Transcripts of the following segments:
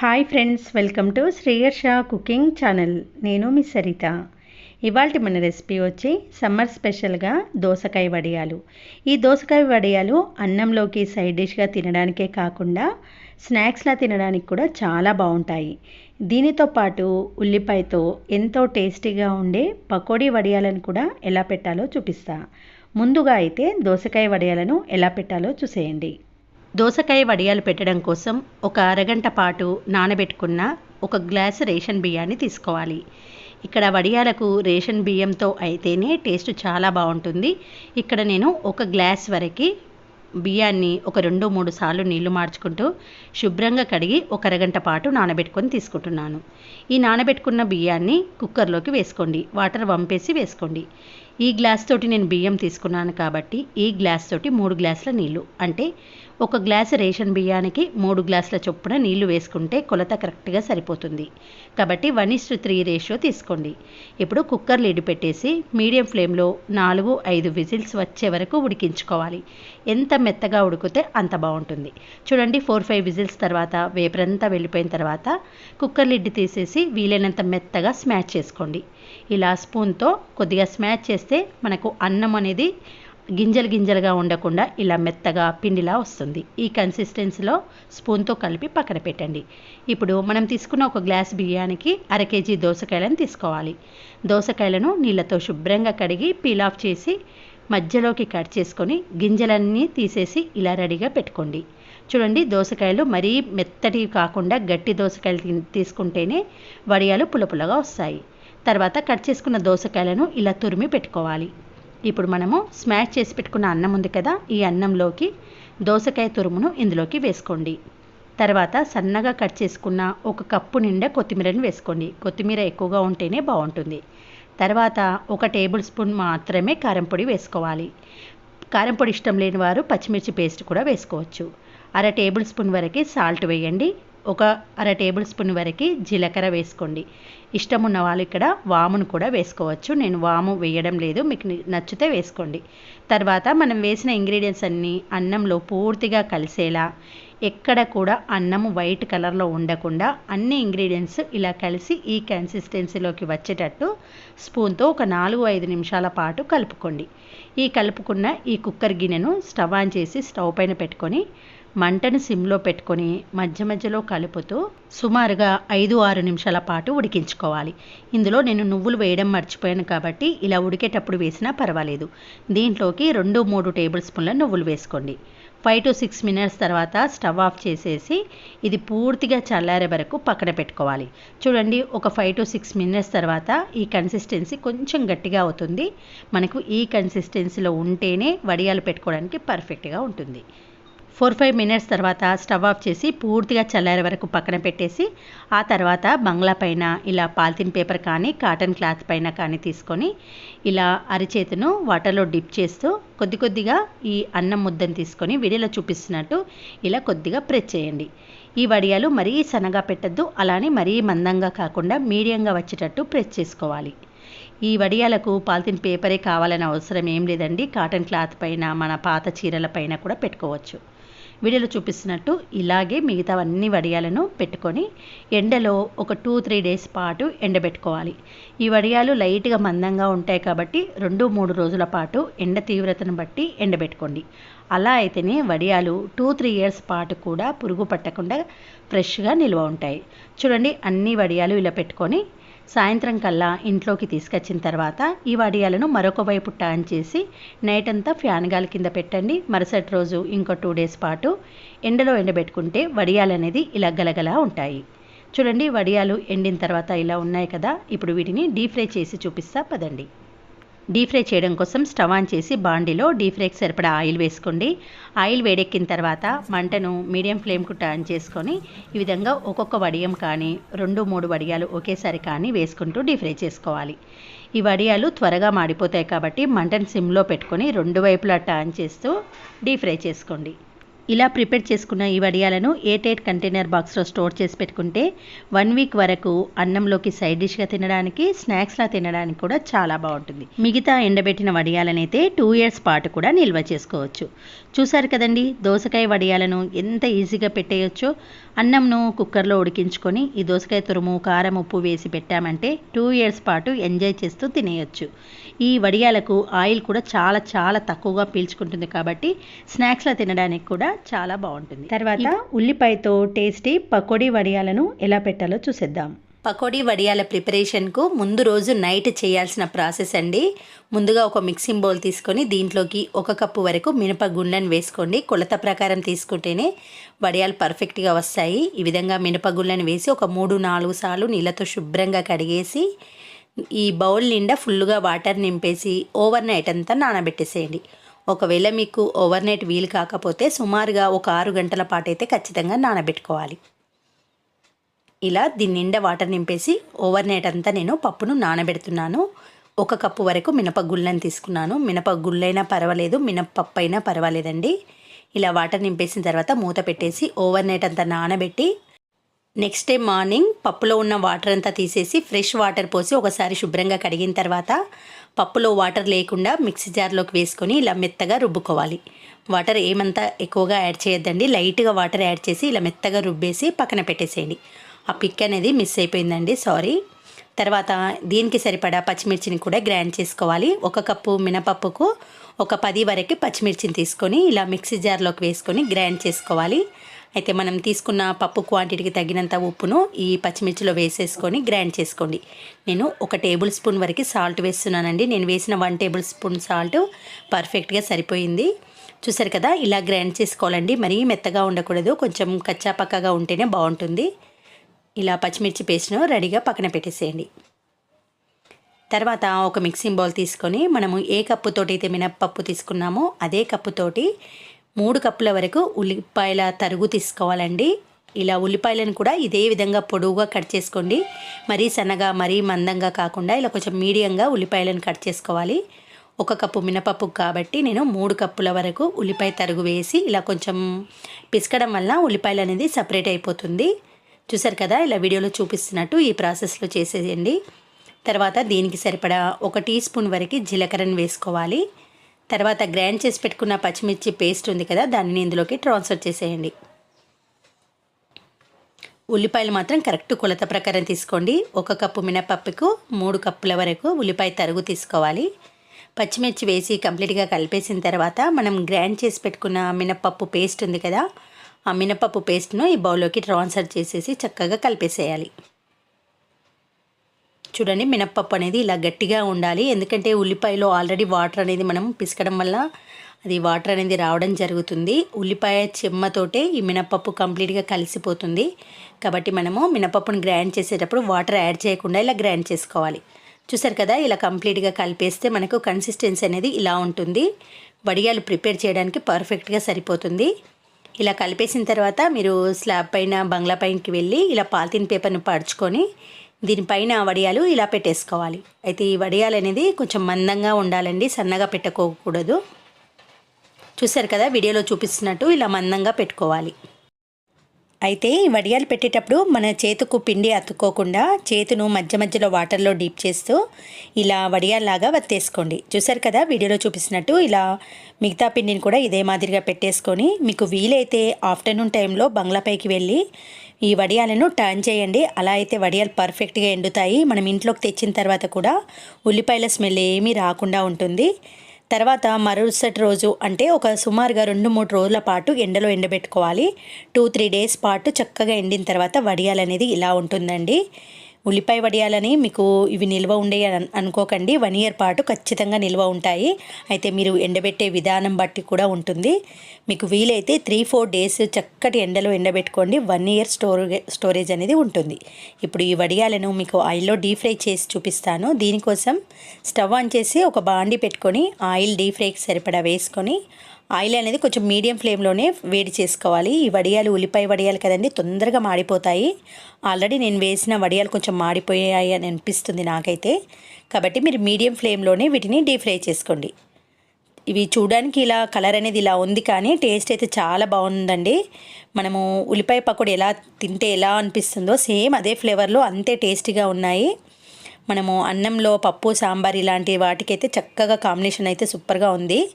Hi friends welcome to Shreyarsha cooking channel నేను మీ సరిత. ఇవాళ మన రెసిపీ వచ్చి సమ్మర్ స్పెషల్గా దోసకాయ వడియాలు. ఈ దోసకాయ వడియాలు అన్నంలోకి సైడ్ డిష్గా తినడానికే కాకుండా స్నాక్స్లా తినడానికి కూడా చాలా బాగుంటాయి. దీనితో పాటు ఉల్లిపాయతో ఎంతో టేస్టీగా ఉండే పకోడీ వడియాలను కూడా ఎలా పెట్టాలో చూపిస్తా. ముందుగా అయితే దోసకాయ వడియాలను ఎలా పెట్టాలో చూసేయండి. దోసకాయ వడియాలు పెట్టడం కోసం ఒక అరగంట పాటు నానబెట్టుకున్న ఒక గ్లాస్ రేషన్ బియ్యాన్ని తీసుకోవాలి. ఇక్కడ వడియాలకు రేషన్ బియ్యంతో అయితేనే టేస్ట్ చాలా బాగుంటుంది. ఇక్కడ నేను ఒక గ్లాస్ వరకు బియ్యాన్ని ఒక రెండు మూడు సార్లు నీళ్ళు మార్చుకుంటూ శుభ్రంగా కడిగి ఒక అరగంట పాటు నానబెట్టుకొని తీసుకుంటున్నాను. ఈ నానబెట్టుకున్న బియ్యాన్ని కుక్కర్లోకి వేసుకోండి. వాటర్ వంపేసి వేసుకోండి. ఈ గ్లాస్ తోటి నేను బియ్యం తీసుకున్నాను కాబట్టి ఈ గ్లాస్ తోటి మూడు గ్లాసుల నీళ్ళు. అంటే ఒక గ్లాసు రేషన్ బియ్యానికి మూడు గ్లాసుల చొప్పున నీళ్ళు వేసుకుంటే కొలత కరెక్ట్గా సరిపోతుంది. కాబట్టి వన్ ఇస్ త్రీ రేషియో తీసుకోండి. ఇప్పుడు కుక్కర్ లిడ్ పెట్టేసి మీడియం ఫ్లేమ్లో నాలుగు ఐదు విజిల్స్ వచ్చే వరకు ఉడికించుకోవాలి. ఎంత మెత్తగా ఉడికితే అంత బాగుంటుంది. చూడండి ఫోర్ ఫైవ్ విజిల్స్ తర్వాత వేపరంతా వెళ్ళిపోయిన తర్వాత కుక్కర్ లిడ్ తీసేసి వీలైనంత మెత్తగా స్మాష్ చేసుకోండి. ఇలా స్పూన్తో కొద్దిగా స్మాష్ చేస్తే మనకు అన్నం అనేది గింజలు గింజలుగా ఉండకుండా ఇలా మెత్తగా పిండిలా వస్తుంది. ఈ కన్సిస్టెన్సీలో స్పూన్తో కలిపి పక్కన పెట్టండి. ఇప్పుడు మనం తీసుకున్న ఒక గ్లాస్ బియ్యానికి అర కేజీ దోసకాయలను తీసుకోవాలి. దోసకాయలను నీళ్ళతో శుభ్రంగా కడిగి పీల్ ఆఫ్ చేసి మధ్యలోకి కట్ చేసుకొని గింజలన్నీ తీసేసి ఇలా రెడీగా పెట్టుకోండి. చూడండి దోసకాయలు మరీ మెత్తటి కాకుండా గట్టి దోసకాయలు తీసుకుంటేనే వడియాలు పులపులగా వస్తాయి. తర్వాత కట్ చేసుకున్న దోసకాయలను ఇలా తురిమి పెట్టుకోవాలి. ఇప్పుడు మనము స్మాష్ చేసి పెట్టుకున్న అన్నం ఉంది కదా ఈ అన్నంలోకి దోసకాయ తురుమును ఇందులోకి వేసుకోండి. తర్వాత సన్నగా కట్ చేసుకున్న ఒక కప్పు నిండా కొత్తిమీరని వేసుకోండి. కొత్తిమీర ఎక్కువగా ఉంటేనే బాగుంటుంది. తర్వాత ఒక టేబుల్ స్పూన్ మాత్రమే కారంపొడి వేసుకోవాలి. కారంపొడి ఇష్టం లేని వారు పచ్చిమిర్చి పేస్ట్ కూడా వేసుకోవచ్చు. అర టేబుల్ స్పూన్ వరకు సాల్ట్ వేయండి. ఒక అర టేబుల్ స్పూన్ వరకు జీలకర్ర వేసుకోండి. ఇష్టం ఉన్న వాళ్ళు ఇక్కడ వామును కూడా వేసుకోవచ్చు. నేను వాము వేయడం లేదు మీకు నచ్చితే వేసుకోండి. తర్వాత మనం వేసిన ఇంగ్రీడియంట్స్ అన్నీ అన్నంలో పూర్తిగా కలిసేలా ఎక్కడ కూడా అన్నము వైట్ కలర్లో ఉండకుండా అన్ని ఇంగ్రీడియంట్స్ ఇలా కలిసి ఈ కన్సిస్టెన్సీలోకి వచ్చేటట్టు స్పూన్తో ఒక నాలుగు ఐదు నిమిషాల పాటు కలుపుకోండి. ఈ కలుపుకున్న ఈ కుక్కర్ గిన్నెను స్టవ్ ఆన్ చేసి స్టవ్ పైన పెట్టుకొని మంటను సిమ్లో పెట్టుకొని మధ్య మధ్యలో కలుపుతూ సుమారుగా ఐదు ఆరు నిమిషాల పాటు ఉడికించుకోవాలి. ఇందులో నేను నువ్వులు వేయడం మర్చిపోయాను కాబట్టి ఇలా ఉడికేటప్పుడు వేసినా పర్వాలేదు. దీంట్లోకి రెండు మూడు టేబుల్ స్పూన్ల నువ్వులు వేసుకోండి. ఫైవ్ టు సిక్స్ మినిట్స్ తర్వాత స్టవ్ ఆఫ్ చేసేసి ఇది పూర్తిగా చల్లారే వరకు పక్కన పెట్టుకోవాలి. చూడండి ఒక ఫైవ్ టు సిక్స్ మినిట్స్ తర్వాత ఈ కన్సిస్టెన్సీ కొంచెం గట్టిగా అవుతుంది. మనకు ఈ కన్సిస్టెన్సీలో ఉంటేనే వడియాలు పెట్టుకోవడానికి పర్ఫెక్ట్గా ఉంటుంది. ఫోర్ ఫైవ్ మినిట్స్ తర్వాత స్టవ్ ఆఫ్ చేసి పూర్తిగా చల్లారే వరకు పక్కన పెట్టేసి ఆ తర్వాత బంగ్లా పైన ఇలా పాలిథిన్ పేపర్ కానీ కాటన్ క్లాత్ పైన కానీ తీసుకొని ఇలా అరిచేతును వాటర్లో డిప్ చేస్తూ కొద్ది కొద్దిగా ఈ అన్నం ముద్దను తీసుకొని వీడియోలో చూపిస్తున్నట్టు ఇలా కొద్దిగా ప్రెస్ చేయండి. ఈ వడియాలు మరీ సన్నగా పెట్టద్దు అలానే మరీ మందంగా కాకుండా మీడియంగా వచ్చేటట్టు ప్రెస్ చేసుకోవాలి. ఈ వడియాలకు పాలిథిన్ పేపరే కావాలని అవసరం ఏం లేదండి. కాటన్ క్లాత్ పైన మన పాత చీరల పైన కూడా పెట్టుకోవచ్చు. వీడియోలో చూపిస్తున్నట్టు ఇలాగే మిగతా అన్ని వడియాలను పెట్టుకొని ఎండలో ఒక టూ త్రీ డేస్ పాటు ఎండబెట్టుకోవాలి. ఈ వడియాలు లైట్గా మందంగా ఉంటాయి కాబట్టి రెండు మూడు రోజుల పాటు ఎండ తీవ్రతను బట్టి ఎండబెట్టుకోండి. అలా అయితేనే వడియాలు టూ త్రీ ఇయర్స్ పాటు కూడా పురుగు పట్టకుండా ఫ్రెష్గా నిల్వ ఉంటాయి. చూడండి అన్ని వడియాలు ఇలా పెట్టుకొని సాయంత్రం కల్లా ఇంట్లోకి తీసుకొచ్చిన తర్వాత ఈ వడియాలను మరొక వైపు టాన్ చేసి నైట్ అంతా ఫ్యాన్ గాలి కింద పెట్టండి. మరుసటి రోజు ఇంకో టూ డేస్ పాటు ఎండలో ఎండబెట్టుకుంటే వడియాలు అనేది ఇలా గలగలా ఉంటాయి. చూడండి వడియాలు ఎండిన తర్వాత ఇలా ఉన్నాయి కదా. ఇప్పుడు వీటిని డీప్ ఫ్రై చేసి చూపిస్తా పదండి. డీప్ ఫ్రై చేయడం కోసం స్టవ్ ఆన్ చేసి బాండీలో డీప్ ఫ్రైకి సరిపడా ఆయిల్ వేసుకోండి. ఆయిల్ వేడెక్కిన తర్వాత మంటను మీడియం ఫ్లేమ్కు టర్న్ చేసుకొని ఈ విధంగా ఒక్కొక్క వడియం కానీ రెండు మూడు వడియాలు ఒకేసారి కానీ వేసుకుంటూ డీప్ ఫ్రై చేసుకోవాలి. ఈ వడియాలు త్వరగా మాడిపోతాయి కాబట్టి మంటను సిమ్లో పెట్టుకొని రెండు వైపులా టర్న్ చేస్తూ డీప్ ఫ్రై చేసుకోండి. ఇలా ప్రిపేర్ చేసుకున్న ఈ వడియాలను ఎయిట్ కంటైనర్ బాక్స్లో స్టోర్ చేసి పెట్టుకుంటే వన్ వీక్ వరకు అన్నంలోకి సైడ్ డిష్గా తినడానికి స్నాక్స్లా తినడానికి కూడా చాలా బాగుంటుంది. మిగతా ఎండబెట్టిన వడియాలనైతే టూ ఇయర్స్ పాటు కూడా నిల్వ చేసుకోవచ్చు. చూసారు కదండి దోసకాయ వడియాలను ఎంత ఈజీగా పెట్టేయొచ్చో? అన్నంను కుక్కర్లో ఉడికించుకొని ఈ దోసకాయ తురుము కారం ఉప్పు వేసి పెట్టామంటే టూ ఇయర్స్ పాటు ఎంజాయ్ చేస్తూ తినేయొచ్చు. ఈ వడియాలకు ఆయిల్ కూడా చాలా చాలా తక్కువగా పీల్చుకుంటుంది కాబట్టి స్నాక్స్లో తినడానికి కూడా చాలా బాగుంటుంది. తర్వాత ఉల్లిపాయతో టేస్టీ పకోడీ వడియాలను ఎలా పెట్టాలో చూసేద్దాం. పకోడీ వడియాల ప్రిపరేషన్కు ముందు రోజు నైట్ చేయాల్సిన ప్రాసెస్ అండి. ముందుగా ఒక మిక్సింగ్ బౌల్ తీసుకొని దీంట్లోకి ఒక కప్పు వరకు మినప గుండెను వేసుకోండి. కొలత ప్రకారం తీసుకుంటేనే వడియాలు పర్ఫెక్ట్గా వస్తాయి. ఈ విధంగా మినప గుళ్ళను వేసి ఒక మూడు నాలుగు సార్లు నీళ్ళతో శుభ్రంగా కడిగేసి ఈ బౌల్ నిండా ఫుల్గా వాటర్ నింపేసి ఓవర్ నైట్ అంతా నానబెట్టేసేయండి. ఒకవేళ మీకు ఓవర్ నైట్ వీలు కాకపోతే సుమారుగా ఒక ఆరు గంటల పాటు అయితే ఖచ్చితంగా నానబెట్టుకోవాలి. ఇలా దీని నిండా వాటర్ నింపేసి ఓవర్ నైట్ అంతా నేను పప్పును నానబెడుతున్నాను. ఒక కప్పు వరకు మినపగుళ్ళని తీసుకున్నాను. మినపగుళ్ళైనా పర్వాలేదు మినపప్పు అయినా పర్వాలేదండి. ఇలా వాటర్ నింపేసిన తర్వాత మూత పెట్టేసి ఓవర్ నైట్ అంతా నానబెట్టి నెక్స్ట్ డే మార్నింగ్ పప్పులో ఉన్న వాటర్ అంతా తీసేసి ఫ్రెష్ వాటర్ పోసి ఒకసారి శుభ్రంగా కడిగిన తర్వాత పప్పులో వాటర్ లేకుండా మిక్సీ జార్లోకి వేసుకొని ఇలా మెత్తగా రుబ్బుకోవాలి. వాటర్ ఏమంతా ఎక్కువగా యాడ్ చేయొద్దండి. లైట్గా వాటర్ యాడ్ చేసి ఇలా మెత్తగా రుబ్బేసి పక్కన పెట్టేసేయండి. ఆ పిక్ అనేది మిస్ అయిపోయిందండి. సారీ. తర్వాత దీనికి సరిపడా పచ్చిమిర్చిని కూడా గ్రైండ్ చేసుకోవాలి. ఒక కప్పు మినపప్పుకు ఒక పది వరకు పచ్చిమిర్చిని తీసుకొని ఇలా మిక్సీ జార్లోకి వేసుకొని గ్రైండ్ చేసుకోవాలి. అయితే మనం తీసుకున్న పప్పు క్వాంటిటీకి తగినంత ఉప్పును ఈ పచ్చిమిర్చిలో వేసేసుకొని గ్రైండ్ చేసుకోండి. నేను ఒక టేబుల్ స్పూన్ వరకు సాల్ట్ వేస్తున్నానండి. నేను వేసిన వన్ టేబుల్ స్పూన్ సాల్ట్ పర్ఫెక్ట్గా సరిపోయింది. చూసారు కదా ఇలా గ్రైండ్ చేసుకోవాలండి. మరీ మెత్తగా ఉండకూడదు. కొంచెం కచ్చా పక్కగా ఉంటేనే బాగుంటుంది. ఇలా పచ్చిమిర్చి పేస్ట్ను రెడీగా పక్కన పెట్టేసేయండి. తర్వాత ఒక మిక్సింగ్ బౌల్ తీసుకొని మనము ఏ కప్పుతోటి అయితే మినప్పప్పు తీసుకున్నామో అదే కప్పుతోటి మూడు కప్పుల వరకు ఉల్లిపాయల తరుగు తీసుకోవాలండి. ఇలా ఉల్లిపాయలను కూడా ఇదే విధంగా పొడవుగా కట్ చేసుకోండి. మరీ సన్నగా మరీ మందంగా కాకుండా ఇలా కొంచెం మీడియంగా ఉల్లిపాయలను కట్ చేసుకోవాలి. ఒక కప్పు మినపప్పు కాబట్టి నేను మూడు కప్పుల వరకు ఉల్లిపాయ తరుగు వేసి ఇలా కొంచెం పిసకడం వల్ల ఉల్లిపాయలు అనేది సపరేట్ అయిపోతుంది. చూసారు కదా ఇలా వీడియోలో చూపిస్తున్నట్టు ఈ ప్రాసెస్లో చేసేయండి. తర్వాత దీనికి సరిపడా ఒక టీ స్పూన్ వరకు జీలకర్రను వేసుకోవాలి. తర్వాత గ్రైండ్ చేసి పెట్టుకున్న పచ్చిమిర్చి పేస్ట్ ఉంది కదా దాన్ని ఇందులోకి ట్రాన్స్ఫర్ చేసేయండి. ఉల్లిపాయలు మాత్రం కరెక్ట్ కొలత ప్రకారం తీసుకోండి. ఒక కప్పు మినపప్పుకు మూడు కప్పుల వరకు ఉల్లిపాయ తరుగు తీసుకోవాలి. పచ్చిమిర్చి వేసి కంప్లీట్గా కలిపేసిన తర్వాత మనం గ్రైండ్ చేసి పెట్టుకున్న మినపప్పు పేస్ట్ ఉంది కదా ఆ మినపప్పు పేస్ట్ను ఈ బౌల్లోకి ట్రాన్స్ఫర్ చేసేసి చక్కగా కలిపేసేయాలి. చూడండి మినప్పప్పు అనేది ఇలా గట్టిగా ఉండాలి. ఎందుకంటే ఉల్లిపాయలో ఆల్రెడీ వాటర్ అనేది మనం పిసకడం వల్ల అది వాటర్ అనేది రావడం జరుగుతుంది. ఉల్లిపాయ చెమ్మతోటే ఈ మినపప్పు కంప్లీట్గా కలిసిపోతుంది. కాబట్టి మనము మినపప్పును గ్రైండ్ చేసేటప్పుడు వాటర్ యాడ్ చేయకుండా ఇలా గ్రైండ్ చేసుకోవాలి. చూసారు కదా ఇలా కంప్లీట్గా కలిపేస్తే మనకు కన్సిస్టెన్సీ అనేది ఇలా ఉంటుంది. వడియాలు ప్రిపేర్ చేయడానికి పర్ఫెక్ట్గా సరిపోతుంది. ఇలా కలిపేసిన తర్వాత మీరు స్లాబ్ పైన బంగ్లా పైనకి వెళ్ళి ఇలా పాలిథిన్ పేపర్ను పడుచుకొని దీనిపైన వడియాలు ఇలా పెట్టేసుకోవాలి. అయితే ఈ వడియాలు అనేది కొంచెం మందంగా ఉండాలండి సన్నగా పెట్టుకోకూడదు చూసారు కదా వీడియోలో చూపిస్తున్నట్టు ఇలా మందంగా పెట్టుకోవాలి. అయితే ఈ వడియాలు పెట్టేటప్పుడు మన చేతుకు పిండి అతుక్కోకుండా చేతును మధ్య మధ్యలో వాటర్లో డీప్ చేస్తూ ఇలా వడియాల్లాగా వత్తేసుకోండి. చూసారు కదా వీడియోలో చూపిస్తున్నట్టు ఇలా మిగతా పిండిని కూడా ఇదే మాదిరిగా పెట్టేసుకొని మీకు వీలైతే ఆఫ్టర్నూన్ టైంలో బంగ్లాపైకి వెళ్ళి ఈ వడియాలను టర్న్ చేయండి. అలా అయితే వడియాలు పర్ఫెక్ట్గా ఎండుతాయి. మనం ఇంట్లోకి తెచ్చిన తర్వాత కూడా ఉల్లిపాయల స్మెల్ ఏమీ రాకుండా ఉంటుంది. తర్వాత మరుసటి రోజు అంటే ఒక సుమారుగా రెండు మూడు రోజుల పాటు ఎండలో ఎండబెట్టుకోవాలి. టూ త్రీ డేస్ పాటు చక్కగా ఎండిన తర్వాత వడియాలు అనేది ఇలా ఉంటుందండి. ఉల్లిపాయ వడియాలని మీకు ఇవి నిల్వ ఉండే అనుకోకండి. వన్ ఇయర్ పాటు ఖచ్చితంగా నిల్వ ఉంటాయి. అయితే మీరు ఎండబెట్టే విధానం బట్టి కూడా ఉంటుంది. మీకు వీలైతే త్రీ ఫోర్ డేస్ చక్కటి ఎండలో ఎండబెట్టుకోండి. వన్ ఇయర్ స్టోర్ స్టోరేజ్ అనేది ఉంటుంది. ఇప్పుడు ఈ వడియాలను మీకు ఆయిల్లో డీప్ ఫ్రై చేసి చూపిస్తాను. దీనికోసం స్టవ్ ఆన్ చేసి ఒక బాండి పెట్టుకొని ఆయిల్ డీప్ ఫ్రైకి సరిపడా వేసుకొని ఆయిల్ అనేది కొంచెం మీడియం ఫ్లేమ్లోనే వేడి చేసుకోవాలి. ఈ వడియాలు ఉల్లిపాయ వడియాలు కదండి తొందరగా మాడిపోతాయి. ఆల్రెడీ నేను వేసిన వడియాలు కొంచెం మాడిపోయాయి అని అనిపిస్తుంది నాకైతే. కాబట్టి మీరు మీడియం ఫ్లేమ్లోనే వీటిని డీప్ ఫ్రై చేసుకోండి. ఇవి చూడడానికి ఇలా కలర్ అనేది ఇలా ఉంది కానీ టేస్ట్ అయితే చాలా బాగుందండి. మనము ఉల్లిపాయ పకోడీ ఎలా తింటే ఎలా అనిపిస్తుందో సేమ్ అదే ఫ్లేవర్లో అంతే టేస్టీగా ఉన్నాయి. మనము అన్నంలో పప్పు సాంబార్ ఇలాంటి వాటికైతే చక్కగా కాంబినేషన్ అయితే సూపర్గా ఉంది.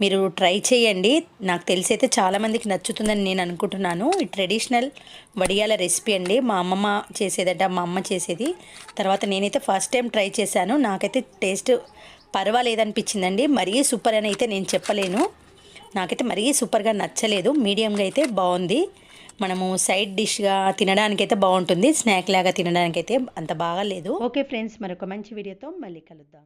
మీరు ట్రై చేయండి. నాకు తెలిసి అయితే చాలామందికి నచ్చుతుందని నేను అనుకుంటున్నాను. ఈ ట్రెడిషనల్ వడియాల రెసిపీ అండి. మా అమ్మమ్మ చేసేదట మా అమ్మ చేసేది. తర్వాత నేనైతే ఫస్ట్ టైం ట్రై చేశాను. నాకైతే టేస్ట్ పర్వాలేదనిపించిందండి. మరీ సూపర్ అని అయితే నేను చెప్పలేను. నాకైతే మరీ సూపర్గా నచ్చలేదు. మీడియంగా అయితే బాగుంది. మనము సైడ్ డిష్గా తినడానికైతే బాగుంటుంది. స్నాక్ లాగా తినడానికైతే అంత బాగా లేదు ఓకే ఫ్రెండ్స్ మరొక మంచి వీడియోతో మళ్ళీ కలుద్దాం.